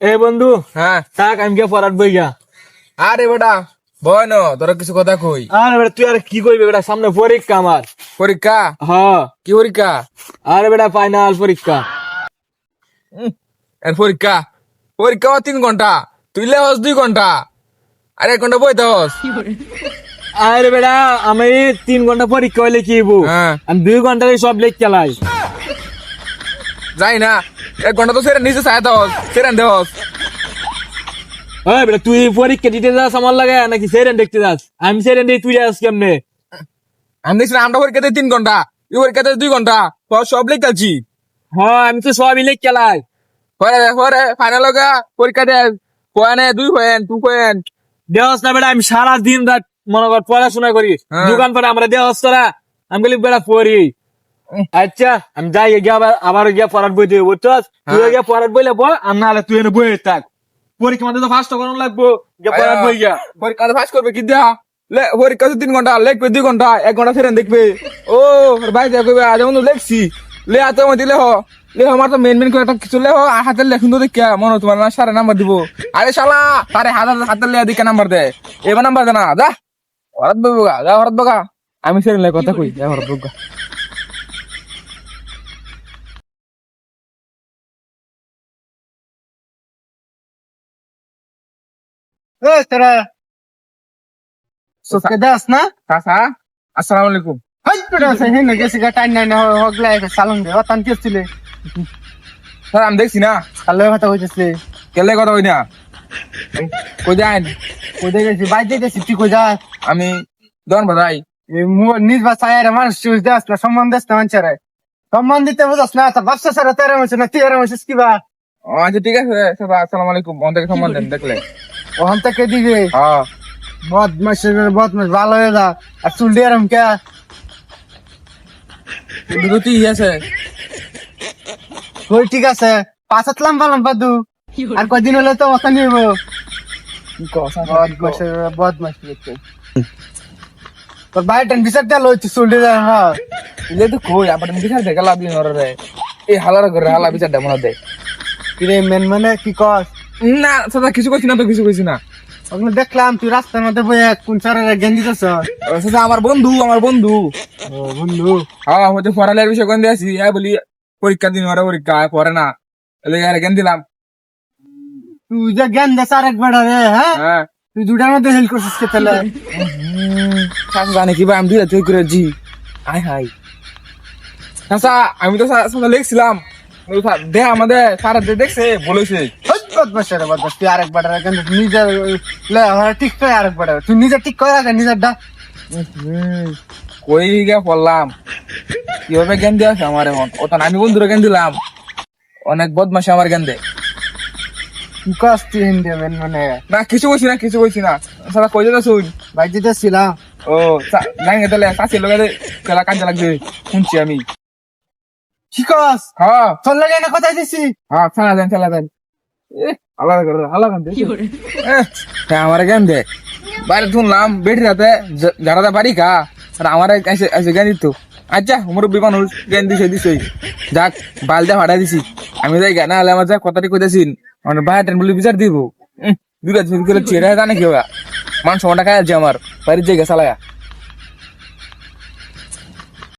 এ বন্ধু হ্যাঁ। থাক আমি গিয়ে পড়ার বই গা আরে বেটা ভয় ন তোর কিছু কথা কই। আরে বেটা তুই আর কি করবি বেটা সামনে পরীক্ষা আমার। পরীক্ষা? হ। কি পরীক্ষা? আরে বেটা ফাইনাল পরীক্ষা। এর পরীক্ষা? পরীক্ষা তিন ঘণ্টা তুই লেহস দুই ঘণ্টা। আরে এক ঘণ্টা বইতে হস। আরে বেটা আমি তিন ঘণ্টা পরীক্ষা হলে কি? হ্যাঁ। আমি দুই ঘন্টায় সব লেখ চালাই যাই না এক ঘণ্টা তো সেরে নিচে সেরেন দেহস ওই বেটা তুই পরীক্ষা দিতে যাস আমার লাগে নাকি সেরেন দেখতে যাস? আমি সেরেন দিয়ে তুই যাস কেমনে? আমি আমরা পরীক্ষাতে তিন ঘণ্টা পরীক্ষাতে দুই ঘণ্টা সব লেখ খেলছি। হ্যাঁ আমি তো সবই লেখ চালাই পরে পরে ফাইনাল লগা পরীক্ষা দে পয়েন্ট দুই পয়েন্ট টু পয়েন্ট দেওয়াস না বেটা আমি সারা দিন রাত মনে কর পড়াশোনা করি হ্যাঁ। দোকান পরে আমরা দেওয়াস তোরা আমি বলি বেটা পড়ি। আচ্ছা আমি যাই গিয়ে আবার আবার গিয়ে পড়ার বই দিয়ে বুঝছস? তুই হ্যাঁ। গিয়ে পড়ার বইলে বল আর নাহলে তুই এনে বই থাক। পরীক্ষা মধ্যে তো ফার্স্ট করানো লাগবো গিয়ে পড়ার বই গিয়া। পরীক্ষা পাস করবে কি দেয়া? লে পরীক্ষা তো তিন ঘণ্টা লেখবে দুই ঘণ্টা এক ঘণ্টা ফেরেন দেখবে। ও ভাই দেখবে আজ বন্ধু লেখছি। লে আতে আমার দিলে হ। লে আমার তো মেন মেন করে একটা কিছু লে হ আর হাতের লেখুন তো দেখিয়া মনে তোমার না সারে নাম্বার দিব। আরে শালা তারে হাতের হাতের লে দিকে নাম্বার দে। এবার নাম্বার দে না যা। হরত বগা যা হরত বগা আমি সেরে কথা কই যা হরত বগা তোরা সবকে দাস না? কাসা আসসালামু আলাইকুম। হাই তোরা সে হেন গেছে গা টাইন নাই হগলা এক সালন দে অতান কেছিলে স্যার আমি দেখছি না। কালে কথা কইতেছে। কেলে কথা কই না? কই যান কই দে গেছি? বাইতে গেছি তুই কই যা আমি দন মু- নিজ বা সায়ারে মানুষ চুজ দাস না সম্মান দাস না মানছারে সম্মান দিতে বুঝাস না তা বাপসা সারা তেরে মাসে না তেরে মাসে কি বা? আচ্ছা ঠিক আছে স্যার আসসালামু আলাইকুম। অন্তকে সম্মান দেন দেখলে। ওখান থেকে দিবে। হ্যাঁ। বদ মাসে বদ মাস ভালো হয়ে যা। আর চুল দিয়ে এরম কে? দুটো ঠিক আছে। ওই ঠিক আছে। পাঁচ হাত লম্বা লম্বা দু। আর কদিন হলে তো ওখানে নিব। বদ মাসে বদ মাস তোর বাইটেন বিচার দেওয়া লইছি চুল দিয়ে হ্যাঁ। ইলে তো কই আবার বিচার দেখে লাভ নেই ওরে রে। এই হালার করে হালা বিচার দেব না দে। কিরে মেন মানে কি কস? না সাদা কিছু কইছি না তো কিছু কইছি না। ওখানে দেখলাম তুই রাস্তার মধ্যে বইয়া কোন দিতেছ? সাদা আমার বন্ধু আমার বন্ধু। ও বন্ধু। হ্যাঁ হতে পড়ালের বিষয় কোন দিয়েছি। বলি পরীক্ষা দিন ওরা পরীক্ষা পড়ে না। এলে আর জ্ঞান দিলাম। তুই যে জ্ঞান দেশ আর একবার রে হ্যাঁ? হ্যাঁ। তুই দুটার মধ্যে হেল্প করছিস কে তাহলে? জানে কি ভাই আমি দুইটা তুই করে জি। আয় হাই। চাচা আমি তো লিখছিলাম। দে আমাদের সারা দেখছে বলেছে। বদমাস বদমাস তুই কিন্তু নিজের লে ঠিক করে আরেকবার তুই নিজে ঠিক করে রাখ নিজের ডা কই গিয়ে পড়লাম? কীভাবে জ্ঞান আমার এখন? ওটা আমি বন্ধুরা জ্ঞান দিলাম। অনেক বদমাসে আমার জ্ঞান দেয় হিন্দি মানে? না কিছু কইছি না কিছু কইছি না। সারা কই যেতে শুন ভাই দিতেছিলাম ও নাই খেলা কাজে লাগবে শুনছি আমি। কি কস? হ্যাঁ। তোর লাগে না কথা দিছি? হ্যাঁ খেলা দেন খেলা দেন। আমার জ্ঞান দে। বাইরে শুনলাম বেটি রাতে যারা বাড়ি খা আর আমার এসে জ্ঞান দিত। আচ্ছা মুরব্বী মানুষ জ্ঞান দিছে দিছে। যাক বালদা ভাড়া দিছি। আমি যাই জ্ঞান হলে আমার যা কথাটি কইতেছিন। আমার বাইরে ট্রেন বলে বিচার দিব। দুটা করে ছেড়ে জানে কেউ মান সময়টা খাই আছে আমার। বাড়ির জায়গা চালায়া।